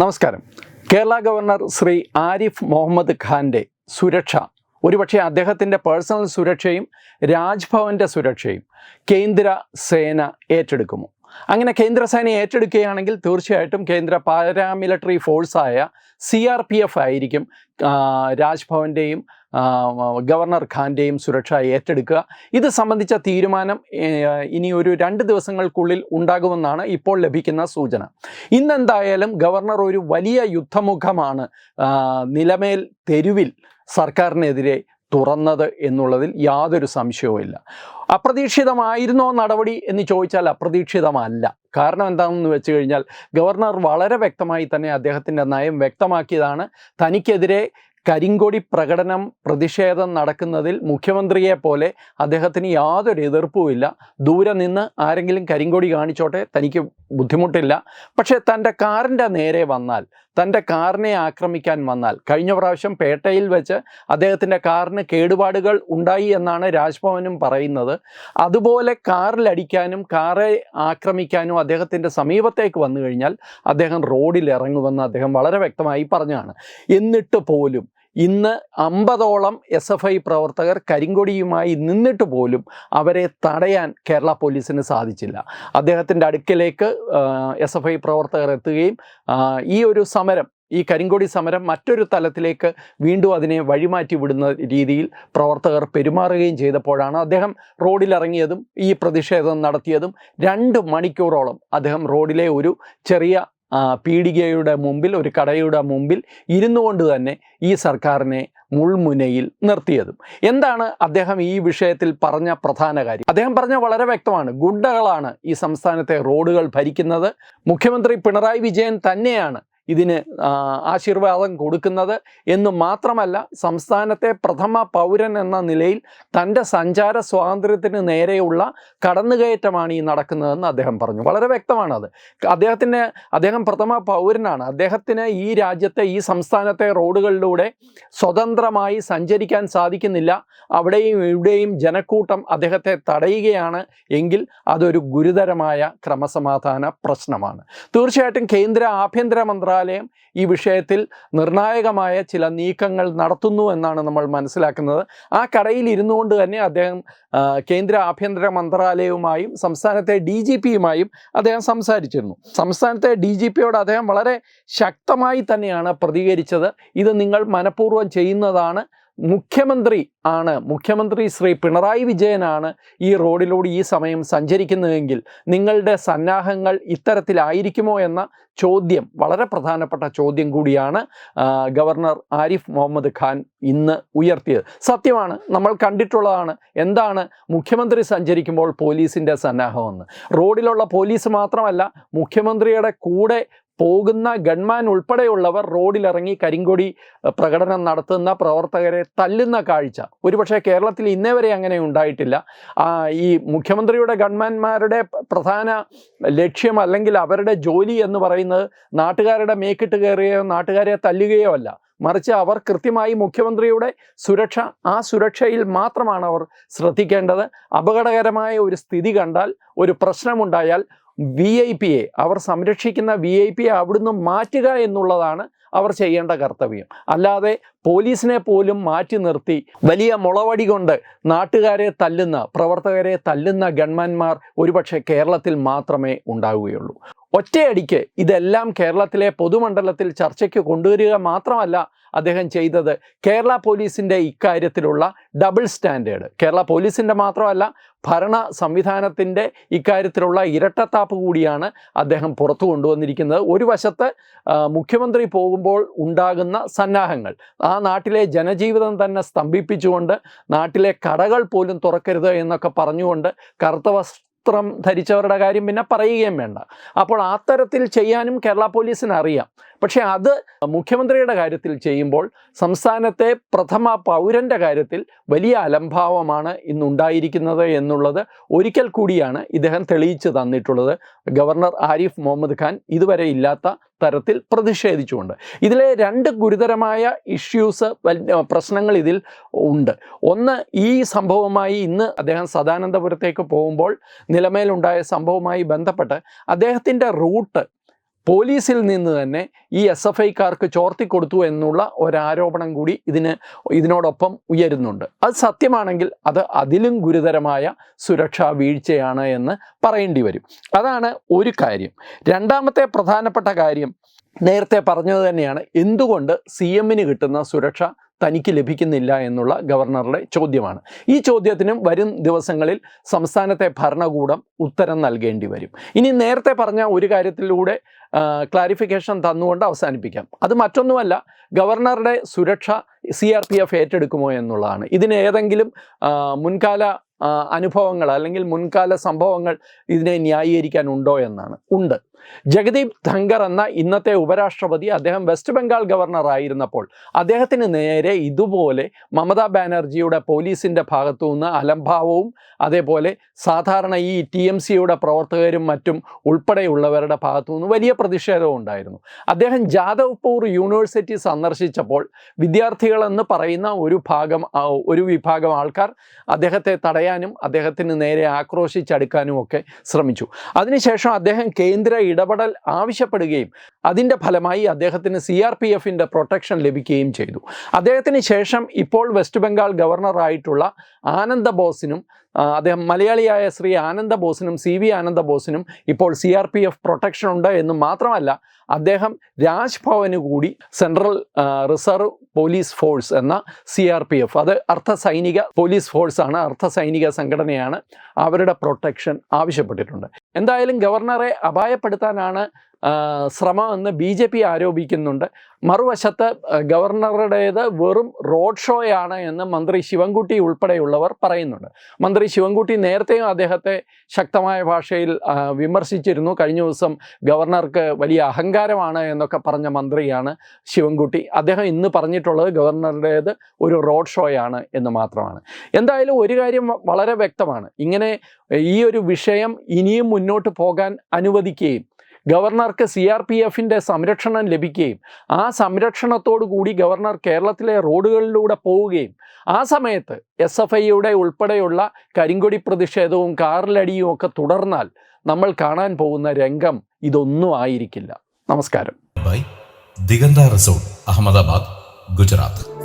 നമസ്കാരം. കേരള ഗവർണർ ശ്രീ ആരിഫ് മുഹമ്മദ് ഖാന്റെ സുരക്ഷ ഒരുപക്ഷെ അദ്ദേഹത്തിന്റെ പേഴ്സണൽ സുരക്ഷയും രാജ്ഭവന്റെ സുരക്ഷയും കേന്ദ്ര സേന ഏറ്റെടുക്കുമോ? അങ്ങനെ കേന്ദ്രസേനയെ ഏറ്റെടുക്കുകയാണെങ്കിൽ തീർച്ചയായിട്ടും കേന്ദ്ര പാരാമിലിറ്ററി ഫോഴ്സായ സി ആർ പി എഫ് ആയിരിക്കും രാജ്ഭവന്റെയും ഗവർണർ ഖാന്റെയും സുരക്ഷ ഏറ്റെടുക്കുക. ഇത് സംബന്ധിച്ച തീരുമാനം ഇനി ഒരു രണ്ട് ദിവസങ്ങൾക്കുള്ളിൽ ഉണ്ടാകുമെന്നാണ് ഇപ്പോൾ ലഭിക്കുന്ന സൂചന. ഇന്നെന്തായാലും ഗവർണർ ഒരു വലിയ യുദ്ധമുഖമാണ് നിലമേൽ തെരുവിൽ സർക്കാരിനെതിരെ തുറന്നത് എന്നുള്ളതിൽ യാതൊരു സംശയവുമില്ല അപ്രതീക്ഷിതമായിരുന്നോ നടപടി എന്ന് ചോദിച്ചാൽ അപ്രതീക്ഷിതമല്ല. കാരണം എന്താണെന്ന് വെച്ച് കഴിഞ്ഞാൽ ഗവർണർ വളരെ വ്യക്തമായി തന്നെ അദ്ദേഹത്തിന്റെ നയം വ്യക്തമാക്കിയതാണ്. തനിക്കെതിരെ കരിങ്കൊടി പ്രകടനം പ്രതിഷേധം നടക്കുന്നതിൽ മുഖ്യമന്ത്രിയെ പോലെ അദ്ദേഹത്തിന് യാതൊരു എതിർപ്പുമില്ല ദൂരെ നിന്ന് ആരെങ്കിലും കരിങ്കൊടി കാണിച്ചോട്ടെ തനിക്ക് ബുദ്ധിമുട്ടില്ല. പക്ഷേ തന്റെ കാറിന്റെ നേരെ വന്നാൽ തന്റെ കാറിനെ ആക്രമിക്കാൻ വന്നാൽ കഴിഞ്ഞ പ്രാവശ്യം പേട്ടയിൽ വെച്ച് അദ്ദേഹത്തിന്റെ കാറിന് കേടുപാടുകൾ ഉണ്ടായി എന്നാണ് രാജ്ഭവനും പറയുന്നത്. അതുപോലെ കാറിലടിക്കാനും കാറെ ആക്രമിക്കാനും അദ്ദേഹത്തിന്റെ സമീപത്തേക്ക് വന്നു കഴിഞ്ഞാൽ അദ്ദേഹം റോഡിൽ ഇറങ്ങുമെന്ന് അദ്ദേഹം വളരെ വ്യക്തമായി പറഞ്ഞാണ്. എന്നിട്ട് പോലും ഇന്ന് അമ്പതോളം എസ് എഫ് ഐ പ്രവർത്തകർ കരിങ്കൊടിയുമായി നിന്നിട്ട് പോലും അവരെ തടയാൻ കേരള പോലീസിന് സാധിച്ചില്ല. അദ്ദേഹത്തിന്റെ അടുക്കലേക്ക് എസ് എഫ് ഐ പ്രവർത്തകർ എത്തുകയും ഈ ഒരു സമരം ഈ കരിങ്കൊടി സമരം മറ്റൊരു തലത്തിലേക്ക് വീണ്ടും അതിനെ വഴിമാറ്റി വിടുന്ന രീതിയിൽ പ്രവർത്തകർ പെരുമാറുകയും ചെയ്തപ്പോഴാണ് അദ്ദേഹം റോഡിലിറങ്ങിയതും ഈ പ്രതിഷേധം നടത്തിയതും രണ്ട് മണിക്കൂറോളം അദ്ദേഹം റോഡിലെ ഒരു ചെറിയ ആ, പീടികയുടെ മുമ്പിൽ ഒരു കടയുടെ മുമ്പിൽ ഇരുന്നു കൊണ്ട് തന്നെ ഈ സർക്കാരിനെ മുൾമുനയിൽ നിർത്തിയതും. എന്താണ് അദ്ദേഹം ഈ വിഷയത്തിൽ പറഞ്ഞ പ്രധാന കാര്യം? അദ്ദേഹം പറഞ്ഞ വളരെ വ്യക്തമാണ്. ഗുണ്ടകളാണ് ഈ സംസ്ഥാനത്തെ റോഡുകൾ ഭരിക്കുന്നത്. മുഖ്യമന്ത്രി പിണറായി വിജയൻ തന്നെയാണ് ഇതിന് ആശീർവാദം കൊടുക്കുന്നത് എന്ന് മാത്രമല്ല സംസ്ഥാനത്തെ പ്രഥമ പൗരൻ എന്ന നിലയിൽ തന്റെ സഞ്ചാര സ്വാതന്ത്ര്യത്തിന് നേരെയുള്ള കടന്നുകയറ്റമാണ് ഈ നടക്കുന്നതെന്ന് അദ്ദേഹം പറഞ്ഞു. വളരെ വ്യക്തമാണത്. അദ്ദേഹത്തിന് അദ്ദേഹം പ്രഥമ പൗരനാണ്. അദ്ദേഹത്തിന് ഈ രാജ്യത്തെ ഈ സംസ്ഥാനത്തെ റോഡുകളിലൂടെ സ്വതന്ത്രമായി സഞ്ചരിക്കാൻ സാധിക്കുന്നില്ല. അവിടെയും ഇവിടെയും ജനക്കൂട്ടം അദ്ദേഹത്തെ തടയുകയാണ് എങ്കിൽ അതൊരു ഗുരുതരമായ ക്രമസമാധാന പ്രശ്നമാണ്. തീർച്ചയായിട്ടും കേന്ദ്ര ആഭ്യന്തര മന്ത്രാലയം ഈ വിഷയത്തിൽ നിർണായകമായ ചില നീക്കങ്ങൾ നടത്തുന്നു എന്നാണ് നമ്മൾ മനസ്സിലാക്കുന്നത്. ആ കടയിൽ ഇരുന്നു കൊണ്ട് തന്നെ അദ്ദേഹം കേന്ദ്ര ആഭ്യന്തര മന്ത്രാലയവുമായും സംസ്ഥാനത്തെ ഡി ജി പിയുമായും അദ്ദേഹം സംസാരിച്ചിരുന്നു. സംസ്ഥാനത്തെ ഡി ജി പിയോട് അദ്ദേഹം വളരെ ശക്തമായി തന്നെയാണ് പ്രതികരിച്ചത്. ഇത് നിങ്ങൾ മനഃപൂർവം ചെയ്യുന്നതാണ്. മുഖ്യമന്ത്രി ആണ്. മുഖ്യമന്ത്രി ശ്രീ പിണറായി വിജയനാണ് ഈ റോഡിലൂടെ ഈ സമയം സഞ്ചരിക്കുന്നതെങ്കിൽ നിങ്ങളുടെ സന്നാഹങ്ങൾ ഇത്തരത്തിലായിരിക്കുമോ എന്ന ചോദ്യം വളരെ പ്രധാനപ്പെട്ട ചോദ്യം കൂടിയാണ് ഗവർണർ ആരിഫ് മുഹമ്മദ് ഖാൻ ഇന്ന് ഉയർത്തിയത്. സത്യമാണ് നമ്മൾ കണ്ടിട്ടുള്ളതാണ് എന്താണ് മുഖ്യമന്ത്രി സഞ്ചരിക്കുമ്പോൾ പോലീസിന്റെ സന്നാഹമെന്ന്. റോഡിലുള്ള പോലീസ് മാത്രമല്ല മുഖ്യമന്ത്രിയുടെ കൂടെ പോകുന്ന ഗൺമാൻ ഉൾപ്പെടെയുള്ളവർ റോഡിലിറങ്ങി കരിങ്കൊടി പ്രകടനം നടത്തുന്ന പ്രവർത്തകരെ തല്ലുന്ന കാഴ്ച. ഒരുപക്ഷെ കേരളത്തിൽ ഇന്നേ വരെ അങ്ങനെ ഉണ്ടായിട്ടില്ല. ഈ മുഖ്യമന്ത്രിയുടെ ഗൺമാന്മാരുടെ പ്രധാന ലക്ഷ്യം അല്ലെങ്കിൽ അവരുടെ ജോലി എന്ന് പറയുന്നത് നാട്ടുകാരുടെ മേക്കിട്ട് കയറുകയോ നാട്ടുകാരെ തല്ലുകയോ അല്ല. മറിച്ച് അവർ കൃത്യമായി മുഖ്യമന്ത്രിയുടെ സുരക്ഷ ആ സുരക്ഷയിൽ മാത്രമാണ് അവർ ശ്രദ്ധിക്കേണ്ടത്. അപകടകരമായ ഒരു സ്ഥിതി കണ്ടാൽ ഒരു പ്രശ്നമുണ്ടായാൽ വി ഐ പിയെ അവർ സംരക്ഷിക്കുന്ന വി ഐ പിയെ അവിടുന്ന് മാറ്റുക എന്നുള്ളതാണ് അവർ ചെയ്യേണ്ട കർത്തവ്യം. അല്ലാതെ പോലീസിനെ പോലും മാറ്റി നിർത്തി. വലിയ മുളവടി കൊണ്ട് നാട്ടുകാരെ തല്ലുന്ന പ്രവർത്തകരെ തല്ലുന്ന ഗൺമാന്മാർ ഒരുപക്ഷെ കേരളത്തിൽ മാത്രമേ ഉണ്ടാവുകയുള്ളൂ. ഒറ്റയടിക്ക് ഇതെല്ലാം കേരളത്തിലെ പൊതുമണ്ഡലത്തിൽ ചർച്ചയ്ക്ക് കൊണ്ടുവരിക മാത്രമല്ല അദ്ദേഹം ചെയ്തത് കേരള പോലീസിന്റെ ഇക്കാര്യത്തിലുള്ള ഡബിൾ സ്റ്റാൻഡേർഡ്. കേരള പോലീസിന്റെ മാത്രമല്ല ഭരണ സംവിധാനത്തിന്റെ ഇക്കാര്യത്തിലുള്ള ഇരട്ടത്താപ്പ് കൂടിയാണ് അദ്ദേഹം പുറത്തു കൊണ്ടുവന്നിരിക്കുന്നത്. ഒരു വശത്ത് മുഖ്യമന്ത്രി പോകുമ്പോൾ ഉണ്ടാകുന്ന സന്നാഹങ്ങൾ ആ നാട്ടിലെ ജനജീവിതം തന്നെ സ്തംഭിപ്പിച്ചുകൊണ്ട് നാട്ടിലെ കടകൾ പോലും തുറക്കരുത് എന്നൊക്കെ പറഞ്ഞുകൊണ്ട് കറുത്ത വസ്ത്രം ധരിച്ചവരുടെ കാര്യം പിന്നെ പറയുകയും വേണ്ട. അപ്പോൾ ആ തരത്തിൽ ചെയ്യാനും കേരള പോലീസിന് അറിയാം. പക്ഷേ അത് മുഖ്യമന്ത്രിയുടെ കാര്യത്തിൽ ചെയ്യുമ്പോൾ സംസ്ഥാനത്തെ പ്രഥമ പൗരന്റെ കാര്യത്തിൽ വലിയ അലംഭാവമാണ് ഇന്നുണ്ടായിരിക്കുന്നത് എന്നുള്ളത് ഒരിക്കൽ കൂടിയാണ് ഇദ്ദേഹം തെളിയിച്ചു തന്നിട്ടുള്ളത്. ഗവർണർ ആരിഫ് മുഹമ്മദ് ഖാൻ ഇതുവരെ ഇല്ലാത്ത തരത്തിൽ പ്രതിഷേധിച്ചുകൊണ്ട്. ഇതിലെ രണ്ട് ഗുരുതരമായ ഇഷ്യൂസ് പ്രശ്നങ്ങൾ ഇതിൽ ഉണ്ട്. ഒന്ന് ഈ സംഭവമായി ഇന്ന് അദ്ദേഹം സദാനന്ദപുരത്തേക്ക് പോകുമ്പോൾ നിലമേലുണ്ടായ സംഭവവുമായി ബന്ധപ്പെട്ട് അദ്ദേഹത്തിന്റെ റൂട്ട് പോലീസിൽ നിന്ന് തന്നെ ഈ എസ് എഫ് ഐക്കാർക്ക് ചോർത്തിക്കൊടുത്തു എന്നുള്ള ഒരാരോപണം കൂടി ഇതിന് ഇതിനോടൊപ്പം ഉയരുന്നുണ്ട്. അത് സത്യമാണെങ്കിൽ അത് അതിലും ഗുരുതരമായ സുരക്ഷാ വീഴ്ചയാണ് എന്ന് പറയേണ്ടി വരും. അതാണ് ഒരു കാര്യം. രണ്ടാമത്തെ പ്രധാനപ്പെട്ട കാര്യം നേരത്തെ പറഞ്ഞത് തന്നെയാണ്. എന്തുകൊണ്ട് സി എമ്മിന് കിട്ടുന്ന സുരക്ഷ തനിക്ക് ലഭിക്കുന്നില്ല എന്നുള്ള ഗവർണറുടെ ചോദ്യമാണ്. ഈ ചോദ്യത്തിനും വരും ദിവസങ്ങളിൽ സംസ്ഥാനത്തെ ഭരണകൂടം ഉത്തരം നൽകേണ്ടി വരും. ഇനി നേരത്തെ പറഞ്ഞ ഒരു കാര്യത്തിലൂടെ ക്ലാരിഫിക്കേഷൻ തന്നുകൊണ്ട് അവസാനിപ്പിക്കാം. അത് മറ്റൊന്നുമല്ല ഗവർണറുടെ സുരക്ഷ സി ആർ പി എഫ് ഏറ്റെടുക്കുമോ എന്നുള്ളതാണ്. ഇതിന് ഏതെങ്കിലും മുൻകാല അനുഭവങ്ങൾ അല്ലെങ്കിൽ മുൻകാല സംഭവങ്ങൾ ഇതിനെ ന്യായീകരിക്കാൻ ഉണ്ടോ എന്നാണ്. ഉണ്ട്. ജഗദീപ് ധങ്കർ എന്ന ഇന്നത്തെ ഉപരാഷ്ട്രപതി അദ്ദേഹം വെസ്റ്റ് ബംഗാൾ ഗവർണർ ആയിരുന്നപ്പോൾ അദ്ദേഹത്തിന് നേരെ ഇതുപോലെ മമതാ ബാനർജിയുടെ പോലീസിന്റെ ഭാഗത്തു നിന്ന് അലംഭാവവും അതേപോലെ സാധാരണ ഈ ടി എം സിയുടെ പ്രവർത്തകരും മറ്റും ഉൾപ്പെടെയുള്ളവരുടെ ഭാഗത്തു നിന്ന് വലിയ പ്രതിഷേധവും ഉണ്ടായിരുന്നു. അദ്ദേഹം ജാദവ്പൂർ യൂണിവേഴ്സിറ്റി സന്ദർശിച്ചപ്പോൾ വിദ്യാർത്ഥികളെന്ന് പറയുന്ന ഒരു ഭാഗം ഒരു വിഭാഗം ആൾക്കാർ അദ്ദേഹത്തെ തടയാനും അദ്ദേഹത്തിന് നേരെ ആക്രോശിച്ചടുക്കാനും ഒക്കെ ശ്രമിച്ചു. അതിനുശേഷം അദ്ദേഹം കേന്ദ്ര ഇടപെടൽ ആവശ്യപ്പെടുകയും അതിന്റെ ഫലമായി അദ്ദേഹത്തിന് സി ആർ പി എഫിന്റെ പ്രൊട്ടക്ഷൻ ലഭിക്കുകയും ചെയ്തു. അദ്ദേഹത്തിന് ശേഷം ഇപ്പോൾ വെസ്റ്റ് ബംഗാൾ ഗവർണറായിട്ടുള്ള ആനന്ദ ബോസിനും അദ്ദേഹം മലയാളിയായ ശ്രീ ആനന്ദ ബോസിനും സി വി ആനന്ദ ബോസിനും ഇപ്പോൾ C R P F protection ഉണ്ട് എന്ന് മാത്രമല്ല അദ്ദേഹം രാജ്ഭവന് കൂടി സെൻട്രൽ റിസർവ് പോലീസ് ഫോഴ്സ് എന്ന സി ആർ പി എഫ് അത് അർദ്ധ സൈനിക പോലീസ് ഫോഴ്സ് ആണ് അർദ്ധ സൈനിക സംഘടനയാണ് അവരുടെ പ്രൊട്ടക്ഷൻ ആവശ്യപ്പെട്ടിട്ടുണ്ട്. എന്തായാലും ഗവർണറെ അപായപ്പെടുത്താനാണ് ശ്രമമെന്ന് ബി ജെ പി ആരോപിക്കുന്നുണ്ട്. മറുവശത്ത് ഗവർണറുടേത് വെറും റോഡ് ഷോയാണ് എന്ന് മന്ത്രി ശിവൻകുട്ടി ഉൾപ്പെടെയുള്ളവർ പറയുന്നുണ്ട്. മന്ത്രി ശിവൻകുട്ടി നേരത്തെയും അദ്ദേഹത്തെ ശക്തമായ ഭാഷയിൽ വിമർശിച്ചിരുന്നു. കഴിഞ്ഞ ദിവസം ഗവർണർക്ക് വലിയ അഹങ്കാരമാണ് എന്നൊക്കെ പറഞ്ഞ മന്ത്രിയാണ് ശിവൻകുട്ടി. അദ്ദേഹം ഇന്ന് പറഞ്ഞിട്ടുള്ളത് ഗവർണറുടേത് ഒരു റോഡ് ഷോയാണ് എന്ന് മാത്രമാണ്. എന്തായാലും ഒരു കാര്യം വളരെ വ്യക്തമാണ്. ഇങ്ങനെ ഈ ഒരു വിഷയം ഇനിയും മുന്നോട്ട് പോകാൻ അനുവദിക്കുകയും ഗവർണർക്ക് സി ആർ പി എഫിന്റെ സംരക്ഷണം ലഭിക്കുകയും ആ സംരക്ഷണത്തോടു കൂടി ഗവർണർ കേരളത്തിലെ റോഡുകളിലൂടെ പോവുകയും ആ സമയത്ത് എസ് എഫ് ഐയുടെ ഉൾപ്പെടെയുള്ള കരിങ്കൊടി പ്രതിഷേധവും കാറിലടിയും ഒക്കെ തുടർന്നാൽ നമ്മൾ കാണാൻ പോകുന്ന രംഗം ഇതൊന്നും ആയിരിക്കില്ല. നമസ്കാരം. ബൈ. ദിഗന്ത റിസോർട്ട് അഹമ്മദാബാദ് ഗുജറാത്ത്.